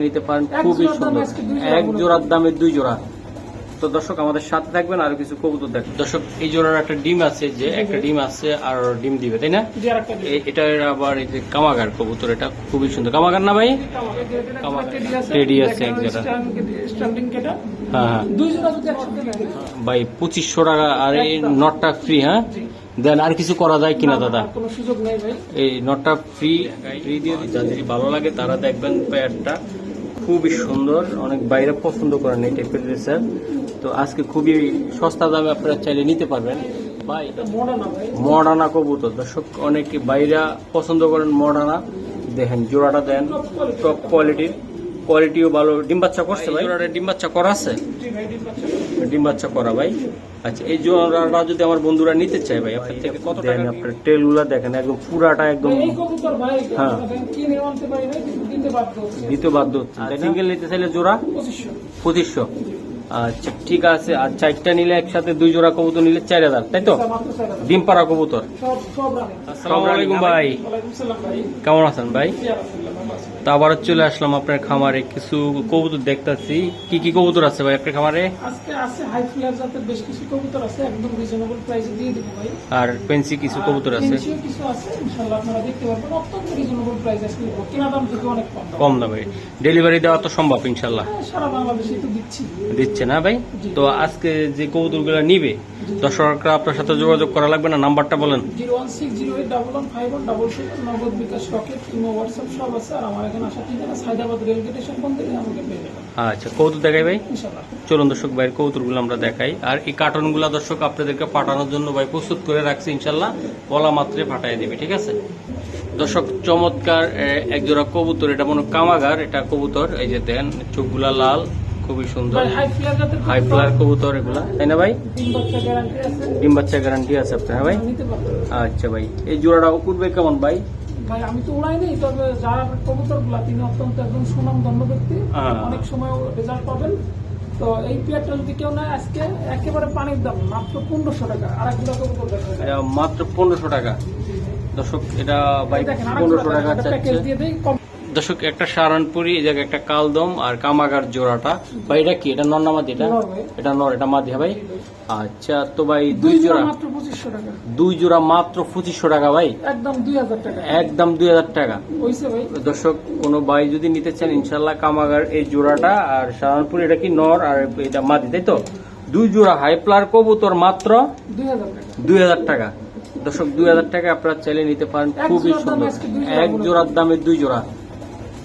নিতে পারেন খুবই সুন্দর। এক জোড়ার দামে দুই জোড়া। তো দর্শক আমাদের সাথে থাকবেন আর কিছু কবুতর দেখবেন। দর্শক এই জোড়ার একটা ডিম আছে যে একটা ডিম আছে আর ডিম দিবে তাই না? জি, আরেকটা দিন। এ- এটার আবার এই যে কামাগার কবুতর এটা খুবই সুন্দর। কামাগার না ভাই? টেডি আছে, এক জোড়া। হ্যাঁ হ্যাঁ। ভাই পঁচিশশো টাকা আর এই নটটা ফ্রি হ্যাঁ? দেন আর কিছু করা যায় কিনা দাদা? কোনো সুযোগ নেই ভাই। এই নটটা ফ্রি ফ্রি দিয়ে যাদের ভালো লাগে তারা দেখবেন পেয়ারটা খুবই সুন্দর, অনেক বাইরে পছন্দ করেন এই টাইপের ড্রেসের তো আজকে খুবই সস্তা দামে আপনারা চাইলে নিতে পারবেন। মডানা কবুতর। দর্শক, অনেকে বাইরা পছন্দ করেন মডানা দেখেন, জোড়াটা দেন টপ কোয়ালিটির কোয়ালিটিও ভালো। ডিম বাচ্চা করছে ভাই? জোড়াটা ডিম বাচ্চা করা আছে? জি ডিম বাচ্চা করা ভাই। আচ্ছা এই জোড়াটা যদি আমার বন্ধুরা নিতে চায় ভাই আপনার থেকে কত টাকা? আপনার টেলগুলা দেখেন একদম পুরাটা একদম ভাই, এই কবুতর ভাই হ্যাঁ। কিনে আনতে পারি ভাই কিনতে বাধ্য দিতে বাধ্য হচ্ছে। সিঙ্গেল নিতে চাইলে জোড়া? পঁচিশশো। আচ্ছা ঠিক আছে। আর চারটা নিলে একসাথে দুই জোড়া কবুতর নিলে চার হাজার তাই তো? হাজার। ডিম পাড়া কবুতর। সব সব রানে আসসালামু আলাইকুম ভাই। ওয়ালাইকুম সালাম ভাই। কেমন আছেন ভাই? আছি। তা আবার চলে আসলাম আপনার খামারে। কিছু কবুতর দেখতাছি। কি কি কবুতর আছে ভাই আপনার খামারে? আজকে আছে হাই ফ্লেয়ার জাতের বেশ কিছু কবুতর আছে একদম রিজনেবল প্রাইসে দিয়ে দেবো ভাই। আর পেন্সি কিছু কবুতর আছে? ফেন্সিও কিছু আছে ইনশাআল্লাহ আপনারা দেখতে পারবেন অত্যন্ত রিজনেবল প্রাইস দেবো। কেনা দাম থেকে অনেক কম। দাম কম দামে ডেলিভারি দেওয়া তো সম্ভব ইনশাল্লাহ হ্যাঁ, সারা বাংলাদেশে তো দিচ্ছি। দিচ্ছে না ভাই? তো আজকে যে কবুতরগুলো নিবে দর্শকরা আপনার সাথে যোগাযোগ করা লাগবে না? নাম্বারটা বলেন। Zero one six zero eight double one five one double seven Nagad bKash Rocket imo WhatsApp সব আছে আর আমার এখানে আসার আমাকে পেয়ে যাবেন আচ্ছা কবুতর দেখাই ভাই? চলুন দর্শক ভাইয়ের কবুতরগুলো আমরা দেখাই। আর এই কার্টনগুলো দর্শক আপনাদেরকে পাঠানোর জন্য ভাই প্রস্তুত করে রাখছি ইনশাল্লাহ বলা মাত্রে পাঠিয়ে দেবে ঠিক আছে? দর্শক চমৎকার একজোড়া কবুতর এটা মনে কামাগার এটা কবুতর এই যে দেন চোখগুলা লাল খুবই সুন্দর। হাই হাই ফ্লার কবুতর। এগুলা তাই না ভাই? ডিম বাচ্চা গ্যারান্টি আছে। আপনার হ্যাঁ ভাই? আচ্ছা ভাই এই জোড়াটা উঠবে কেমন ভাই? ভাই আমি তো উড়াই নেই তবে যারা তিনি অত্যন্ত একজন ব্যক্তি। হ্যাঁ। অনেক সময় রেজাল্ট পাবেন। তো এই পেয়ারটা যদি কেউ নেয় আজকে একেবারে পানির দাম মাত্র পনেরোশো টাকা। আর একগুলা কবুতর দেখা মাত্র পনেরোশো টাকা। দর্শক এটা পনেরোশো টাকা প্যাকেজ দিয়ে দেই কম দর্শক একটা সারানপুরি এই জায়গায় একটা কালদম আর কামাগার জোড়াটা। ভাই এটা কি? এটা নর না মাদি? এটা? এটা নর এটা মাদি ভাই? আচ্ছা তো ভাই দুই জোড়া জোড়া। মাত্র পঁচিশশো টাকা। দুই জোড়া মাত্র পঁচিশশো টাকা ভাই? একদম দুই হাজার টাকা। একদম দুই হাজার টাকা। ভাই। দর্শক কোনো ভাই যদি নিতে চান ইনশাল্লাহ কামাগার এই জোড়াটা আর সারানপুর এটা কি নর আর এটা মাদি তাই তো? দুই জোড়া হাইপ্লার কবুতর মাত্র দুই হাজার টাকা। দর্শক দুই হাজার টাকা আপনারা চাইলে নিতে পারেন। খুবই সুন্দর। এক জোড়ার দামে দুই জোড়া।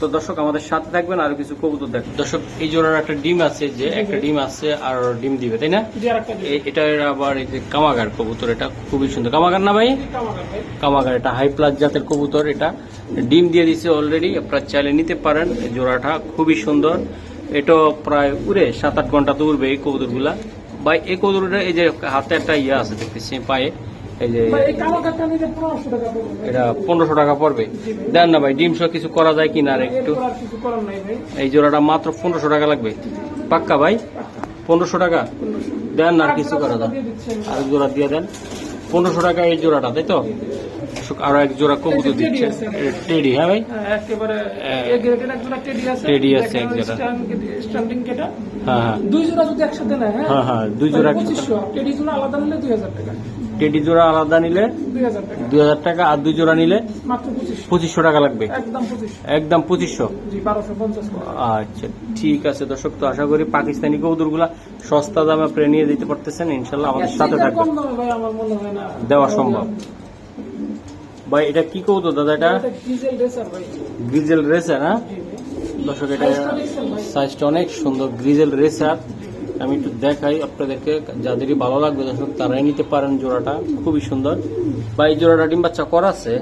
তো দর্শক আমাদের সাথে থাকবেন আর কিছু কবুতর দেখ দর্শক এই জোড়ার একটা ডিম আছে যে একটা ডিম আছে আর ডিম দিবে তাই না? জি আর একটা এ- এটার আবার এই যে কামাগার কবুতর এটা খুবই সুন্দর। কামাগার না ভাই? কামাগার এটা হাই প্লাস জাতের কবুতর এটা ডিম দিয়ে দিছে অলরেডি আপনারা চাইলে নিতে পারেন। এই জোড়াটা খুবই সুন্দর। এটা প্রায় উড়ে সাত আট ঘণ্টা তো উড়বে এই কবুতরগুলা। বা এই কবুতরটা এই যে হাতে একটা ইয়ে আছে দেখতেছি পায়ে। এই যে। এটা পনেরোশো টাকা পড়বে। দেন না ভাই ডিম সহ কিছু করা যায় কিনা আর একটু? এই জোড়াটা মাত্র পনেরোশো টাকা লাগবে। পাক্কা ভাই? পনেরোশো টাকা? দেন না আর কিছু করা যায়। আর জোড়া দিয়ে দেন। পনেরোশো টাকা এই জোড়াটা তাই তো? আরও এক জোড়া কবুতর দিচ্ছে। টেডি হ্যাঁ ভাই? হ্যাঁ, হ্যাঁ। জোড়া টেডি আছে। এক জোড়া। হ্যাঁ হ্যাঁ। দুই জোড়া যদি একসাথে নেয় হ্যাঁ? হ্যাঁ হ্যাঁ দুই জোড়া একসাথে। টেডি জোড়া আলাদা নিলে দুই হাজার টাকা। টেডি জোড়া আলাদা নিলে দুই হাজার টাকা। আর দুই জোড়া নিলে পঁচিশশো। টাকা লাগবে। একদম পঁচিশশো। আচ্ছা ঠিক আছে দর্শক তো আশা করি পাকিস্তানি কবুতরগুলা সস্তা দামে আপনি নিয়ে দিতে পারতেছেন। ইনশাল্লাহ আমাদের সাথে এর থেকে থাকবেন। কম দামে ভাই আমার না। দেওয়া সম্ভব। ভাই এটা কি কবুতর দাদা এটা? গ্রিজেল রেসার হ্যাঁ? দর্শক এটা সাইজটা অনেক সুন্দর। গ্রিজেল রেসার আমি একটু দেখাই আপনাদেরকে যাদেরই ভালো লাগবে দর্শক তারাই নিতে পারেন জোড়াটা। খুবই সুন্দর। ভাই জোড়াটা ডিম বাচ্চা করা আছে।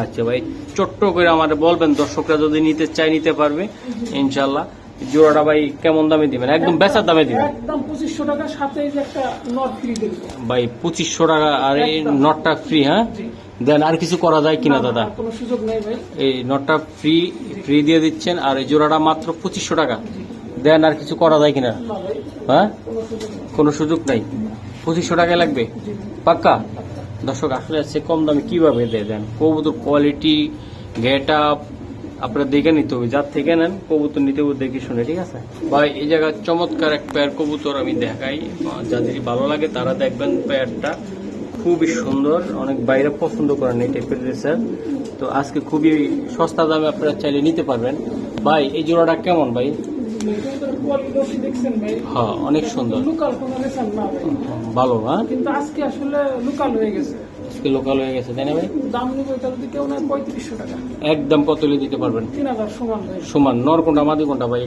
আচ্ছা ভাই ছোট্ট করে আমাদের বলবেন দর্শকরা যদি নিতে চাই নিতে পারবে ইনশাল্লাহ জোড়াটা ভাই কেমন দামে দিবেন? একদম বেচার দামে দিবেন? একদম পঁচিশশো টাকা সাথে একটা নট ফ্রি ভাই পঁচিশশো টাকা আর এই নটটা ফ্রি হ্যাঁ? দেন আর কিছু করা যায় কিনা দাদা? কোনো সুযোগ নেই ভাই। এই নটটা ফ্রি ফ্রি দিয়ে দিচ্ছেন আর এই জোড়াটা মাত্র পঁচিশশো টাকা। দেন আর কিছু করা যায় কিনা? হ্যাঁ? কোনো সুযোগ নেই। পঁচিশশো টাকায় লাগবে? পাক্কা? দর্শক, আসলে সে কম দামে কীভাবে দিয়ে দেন? কবুতর কোয়ালিটি গেট আপ আপনারা দেখে নিতে হবে। যার থেকে নেন, কবুতর নিতে হবে দেখে শুনে, ঠিক আছে? ভাই, এই জায়গায় চমৎকার এক পেয়ার কবুতর আমি দেখাই। যাদের ভালো লাগে, তারা দেখবেন পেয়ারটা খুবই সুন্দর। অনেক বাইরে পছন্দ করেন এই টাইপের ড্রেসের তো আজকে খুবই সস্তা দামে আপনারা চাইলে নিতে পারবেন। ভাই, এই জোড়াটা কেমন ভাই? হ্যাঁ অনেক সুন্দর। না ভালো হ্যাঁ কিন্তু আজকে আসলে লোকাল হয়ে গেছে না একদম দিতে পারবেন? সমান ভাই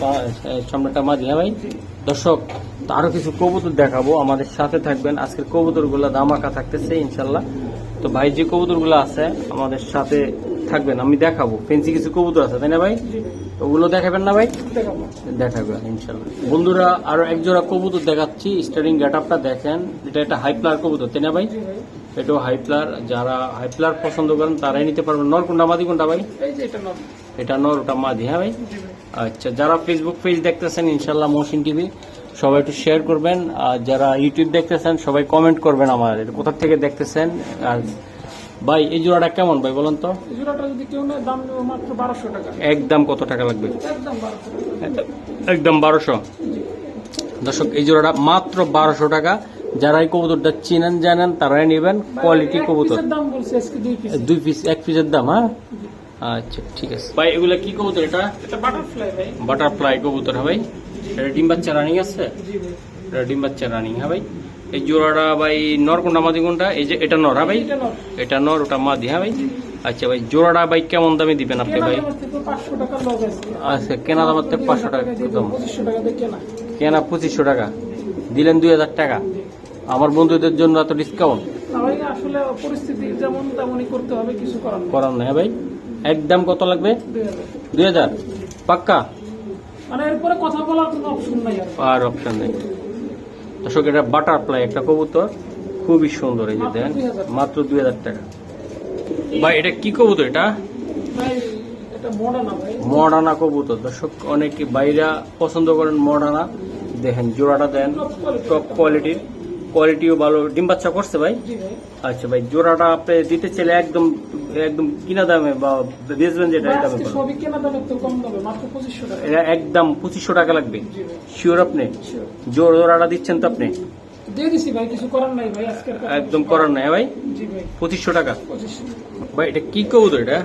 হ্যাঁ ভাই? দর্শক, তো আরও কিছু কবুতর দেখাবো, আমাদের সাথে থাকবেন। আজকের কবুতরগুলা দামাকা থাকতেছে ইনশাল্লাহ তো ভাই, যে কবুতর আছে, আমাদের সাথে থাকবেন, আমি দেখাবো। ফেন্সি কিছু কবুতর আছে, তাই না ভাই? ভাই ওগুলো দেখাবেন না ভাই? দেখাবো ইনশাল্লাহ। বন্ধুরা আরও এক জোড়া কবুতর দেখাচ্ছি স্টারিং গেট আপটা দেখেন। এটা একটা হাই প্লার কবুতর তাই না ভাই? এটাও হাই প্লার যারা হাই প্লার পছন্দ করেন তারাই নিতে পারবেন। নর কোনটা মাদি কোনটা ভাই? এটা নর। ওটা মাদি হ্যাঁ ভাই? আচ্ছা যারা ফেসবুক পেজ দেখতেছেন ইনশাল্লাহ মহসিন টিভি সবাই একটু শেয়ার করবেন। আর যারা ইউটিউব দেখতেছেন সবাই কমেন্ট করবেন আমার এটা কোথা থেকে দেখতেছেন? আর ভাই এই জোড়াটা কেমন ভাই বলেন তো? এই জোড়াটা যদি কেউ নেয় দাম নেব মাত্র বারোশো টাকা। একদম কত টাকা লাগবে? একদম একদম দর্শক এই জোড়াটা মাত্র বারোশো টাকা। যারা এই কবুতরটা চিনেন জানেন তারাই নেবেন। কোয়ালিটি কবুতর। দাম বলছে আজকে দুই পিস দুই পিস এক পিসের দাম হ্যাঁ? আচ্ছা ঠিক আছে। ভাই এগুলা কি কবুতর এটা? এটা বাটারফ্লাই ভাই। বাটারফ্লাই কবুতর হ্যাঁ ভাই? এটা ডিম বাচ্চা রানিং আছে? জি ভাই। এটা ডিম বাচ্চা রানিং হ্যাঁ ভাই? এই জোড়াটা ভাই নর কোনটা মাদি কোনটা? এই যে এটা নর হ্যাঁ ভাই? এটা নর। ওটা মাদি হ্যাঁ ভাই? আচ্ছা ভাই জোড়াটা ভাই কেমন দামে দিবেন আপনি ভাই? আচ্ছা কেনা দাম হচ্ছে পাঁচশো টাকা একদম দিয়ে কেনা। পঁচিশশো টাকা। দিলেন দুই হাজার টাকা। আমার বন্ধুদের জন্য এত ডিসকাউন্ট আসলে পরিস্থিতি যেমন তেমনই করতে হবে কিছু করার নেই। করার নাই হ্যাঁ ভাই? একদম কত লাগবে? দুই হাজার। পাক্কা? মানে এরপরে কথা বলার কোনো অপশন নাই আর। অপশন নেই। দর্শক এটা বাটারফ্লাই একটা কবুতর। খুবই সুন্দর এই যে দেন মাত্র দুই হাজার টাকা। ভাই এটা কি কবুতর এটা? মডানা কবুতর। দর্শক অনেকে বাইরা পছন্দ করেন মডানা। দেখেন জোড়াটা দেন টপ কোয়ালিটির কোয়ালিটিও ভালো। ডিম বাচ্চা করছে ভাই। আচ্ছা ভাই জোড়াটা আপনি দিতে চাইলে একদম একদম কিনা দামে বা বেচবেন যেটা পাবেন। সবই কেনা দামে তো কম দামে মাত্র পঁচিশশো টাকা। এটা একদম পঁচিশশো টাকা লাগবে। শিওর আপনি? Sure। জোড়াটা দিচ্ছেন তো আপনি? দিয়ে দিছি ভাই কিছু করার নাই ভাই আজকের একদম করার নাই ভাই? জি ভাই। টাকা? ভাই এটা কি কবুতর এটা?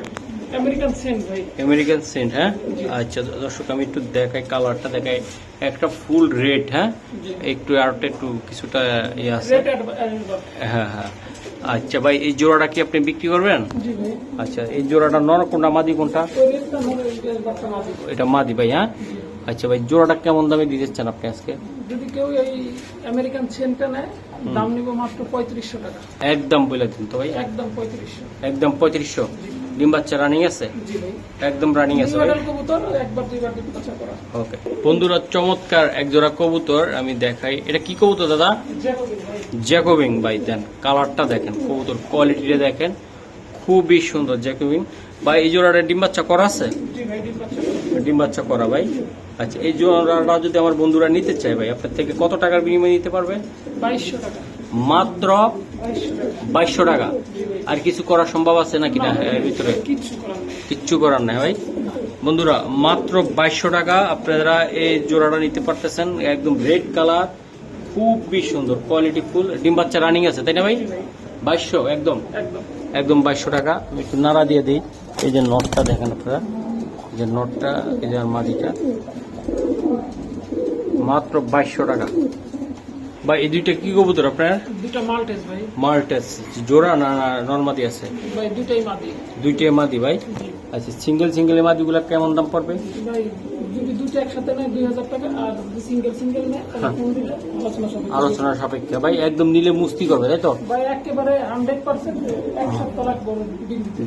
আমেরিকান সেন্ট ভাই। আমেরিকান সেন্ট হ্যাঁ? আচ্ছা দর্শক আমি একটু দেখাই কালারটা দেখাই। একটা ফুল রেড হ্যাঁ? একটু আর একটু কিছুটা ইয়ে আছে। হ্যাঁ হ্যাঁ। আচ্ছা ভাই এই জোড়াটা কি আপনি বিক্রি করবেন? আচ্ছা এই জোড়াটা নর কোনটা মাদি কোনটা? এটা মাদি ভাই হ্যাঁ? আচ্ছা ভাই জোড়াটা কেমন দামে দিতেছেন আপনি আজকে? যদি কেউ এই আমেরিকান সেন্টটা নেয় দাম নিব মাত্র পঁয়ত্রিশশো টাকা। একদম বলে দিন তো ভাই একদম পঁয়ত্রিশশো। একদম পঁয়ত্রিশশো। ডিম বাচ্চা রানিং আছে? একদম রানিং আছে ওকে বন্ধুরা চমৎকার এক জোড়া কবুতর আমি দেখাই। এটা কি কবুতর দাদা? জ্যাকোবিং ভাই। দেন কালারটা দেখেন কবুতর কোয়ালিটিটা দেখেন। খুবই সুন্দর জ্যাকোবিং ভাই এই জোড়াটা ডিম বাচ্চা করা আছে? ডিম বাচ্চা করা ভাই। আচ্ছা এই জোড়াটা যদি আমার বন্ধুরা নিতে চায় ভাই আপনার থেকে কত টাকার বিনিময়ে নিতে পারবে? বাইশশো টাকা। মাত্র বাইশশো টাকা। আর কিছু করা সম্ভব আছে নাকি? না এর ভিতরে কিচ্ছু করার নাই। ভাই। বন্ধুরা মাত্র বাইশশো টাকা আপনারা এই জোড়াটা নিতে পারতেছেন। একদম রেড কালার খুবই সুন্দর কোয়ালিটি ফুল ডিম বাচ্চা রানিং আছে তাই না ভাই? বাইশশো একদম? একদম। বাইশশো টাকা। আমি একটু নাড়া দিয়ে দিই। এই যে নটটা দেখেন আপনারা। যে নটটা এই যে মাদিটা মাত্র বাইশশো টাকা। ভাই এই দুইটা কি কবুতর আপনার? দুটা মাল্টেস ভাই। মাল্টেস জোড়া না নর্মাদি আছে? ভাই মাদি। দুইটাই মাদি ভাই? আচ্ছা সিঙ্গেল সিঙ্গেল মাদিগুলো কেমন দাম পড়বে? ভাই যদি দুটো একসাথে নেয় দুই হাজার টাকা আর সিঙ্গেল সিঙ্গেল নেয় তাহলে হ্যাঁ। আলোচনা সাপেক্ষে। ভাই একদম নিলে মুস্তি করবে তাই তো? ভাই একেবারে হান্ড্রেড পার্সেন্ট এক সপ্তাহ লাগবে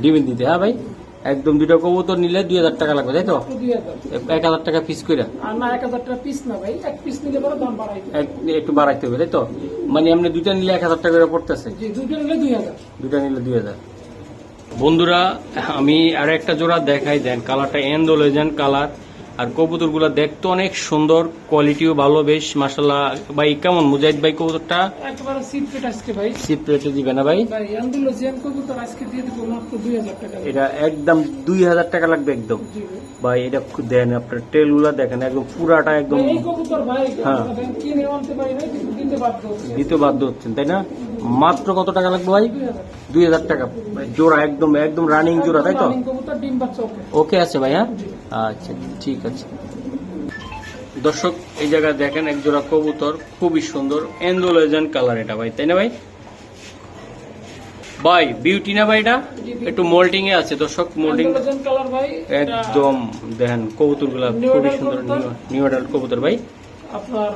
ডিম দিতে হ্যাঁ ভাই? একদম দুটো কবুতর নিলে দুই হাজার টাকা লাগবে তাই তো? এক হাজার টাকা পিস করে একটু বাড়াইতে হবে তাই তো? মানে এমনি দুইটা নিলে এক হাজার টাকা করে পড়তেছে। দুইটা নিলে দুই হাজার। বন্ধুরা আমি আর একটা জোড়া দেখাই দেন কালারটা এন্ড হলে যান কালার আর কবুতরগুলো দেখতে অনেক সুন্দর কোয়ালিটিও ভালো বেশ মাসাল্লাহ ভাই কেমন? মুজাহিদ ভাই কবুতরটা? একবারে সিপ্রেট আজকে ভাই। সিপ দিবে না ভাই? ভাই আন্দোলন কবুতর আজকে দিয়ে দিব মাত্র দুই হাজার টাকা এটা একদম দুই হাজার টাকা লাগবে একদম। ভাই। এটা দেন আপনার টেলগুলা দেখেন একদম পুরাটা একদম এই কবুতর ভাই হ্যাঁ। কিনে আনতে পারি না দিতে বাধ্য হচ্ছে। দিতে বাধ্য হচ্ছেন তাই না? মাত্র কত টাকা লাগবে ভাই? দুই হাজার। টাকা। জোড়া একদম একদম রানিং জোড়া তাই তো? ওকে আছে ভাই হ্যাঁ? আচ্ছা ঠিক আছে। দর্শক এই জায়গায় দেখেন এক জোড়া কবুতর খুবই সুন্দর। এন্ডোলেজেন কালার এটা ভাই তাই না ভাই? ভাই বিউটি না ভাই এটা? একটু মোল্ডিং এ আছে দর্শক মোল্ডিং একদম দেখেন কবুতরগুলা খুবই সুন্দর নিউ অ্যাডাল্ট কবুতর ভাই। আপনার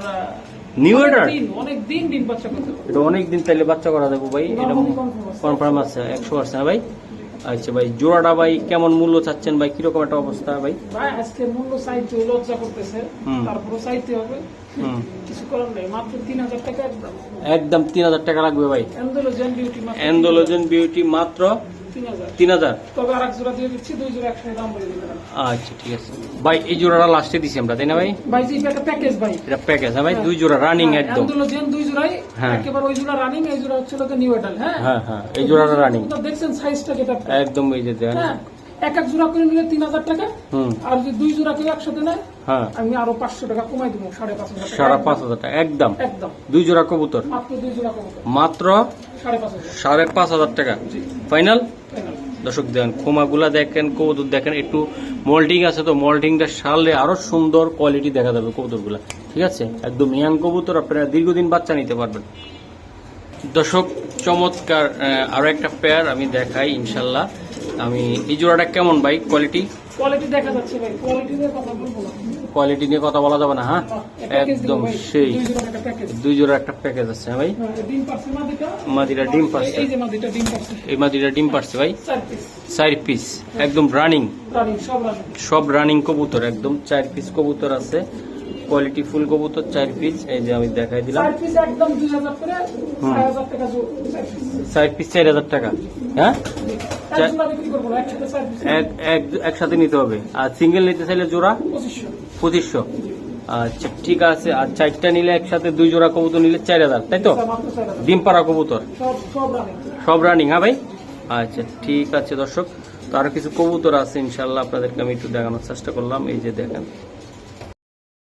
নিউ অ্যাডাল্ট অনেক দিন ডিম বাচ্চা করতে এটা অনেক দিন তাইলে বাচ্চা করা যাব ভাই এটা। কনফার্ম আছে। একশো পার্সেন্ট ভাই? আচ্ছা ভাই জোড়াটা ভাই কেমন মূল্য চাচ্ছেন ভাই? কীরকম একটা অবস্থা ভাই? ভাই আজকে মূল্য চাইতে লজ্জা করতেছে। তারপরে চাইতে হবে। কিছু করার নেই মাত্র তিন হাজার টাকা একদম। একদম তিন হাজার টাকা লাগবে ভাই। অ্যান্ডোলোজেন বিউটি অ্যান্ডোলোজেন বিউটি মাত্র তিন হাজার। তবে আর এক জোড়া দিয়ে দিচ্ছি দুই জোড়া একসাথে দাম বলে দিবেন আচ্ছা ঠিক আছে। ভাই এই জোড়াটা লাস্টে দিছি আমরা তাই না ভাই? ভাই জি এটা একটা প্যাকেজ ভাই। এটা প্যাকেজ হ্যাঁ ভাই দুই জোড়া রানিং একদম। অ্যান্ডোলোজেন দুই জোড়াই হ্যাঁ। একেবারে ওই জোড়া রানিং এই জোড়া হচ্ছে লোকে নিউ এডাল হ্যাঁ? হ্যাঁ হ্যাঁ এই জোড়াটা রানিং তো দেখছেন সাইজটা যেটা। একদম এই যে দেন। হ্যাঁ এক এক জোড়া করে নিলে তিন হাজার টাকা। হুম। আর যদি দুই জোড়া একসাথে নেয় হ্যাঁ। আমি আরও পাঁচশো টাকা কমাই দেবো সাড়ে পাঁচ হাজার টাকা। সাড়ে পাঁচ হাজার টাকা একদম। একদম। দুই জোড়া কবুতর। মাত্র দুই জোড়া কমাবো মাত্র সাড়ে পাঁচ হাজার। সাড়ে পাঁচ হাজার টাকা। ফাইনাল দর্শক দেখেন খোমাগুলা দেখেন কবুতর দেখেন একটু মল্টিং আছে তো মল্টিংটা সারলে আরও সুন্দর কোয়ালিটি দেখা যাবে কবুতরগুলা। ঠিক আছে? একদম ইয়াং কবুতর আপনারা দীর্ঘদিন বাচ্চা নিতে পারবেন। দর্শক চমৎকার আহ, আরও একটা পেয়ার আমি দেখাই ইনশাল্লাহ। আমি এই জোড়াটা কেমন বাইক কোয়ালিটি কোয়ালিটি দেখা যাচ্ছে ভাই কোয়ালিটি নিয়ে কথা বলব না। কোয়ালিটি নিয়ে কথা বলা যাবে না হ্যাঁ? একদম সেই। দুই জোড়া একটা প্যাকেজ আছে হ্যাঁ ভাই? হ্যাঁ, মাদিরা ডিম পারছে। এই মাদিরা ডিম পারছে। ভাই? চার পিস একদম রানিং সব রানিং কবুতর একদম চার পিস কবুতর আছে। কোয়ালিটি ফুল কবুতর চার পিস এই যে আমি দেখাই দিলাম। চার পিস চার হাজার টাকা হ্যাঁ? একসাথে নিতে হবে। আর সিঙ্গেল নিতে চাইলে জোড়া? পঁচিশশো। আচ্ছা ঠিক আছে। আর চারটা নিলে একসাথে দুই জোড়া কবুতর নিলে চার হাজার তাই তো? মাত্র ডিম পাড়া কবুতর। সব রানিং সব রানিং হ্যাঁ ভাই? আচ্ছা ঠিক আছে দর্শক। তো আরও কিছু কবুতর আছে ইনশাল্লাহ আপনাদেরকে আমি একটু দেখানোর চেষ্টা করলাম। এই যে দেখেন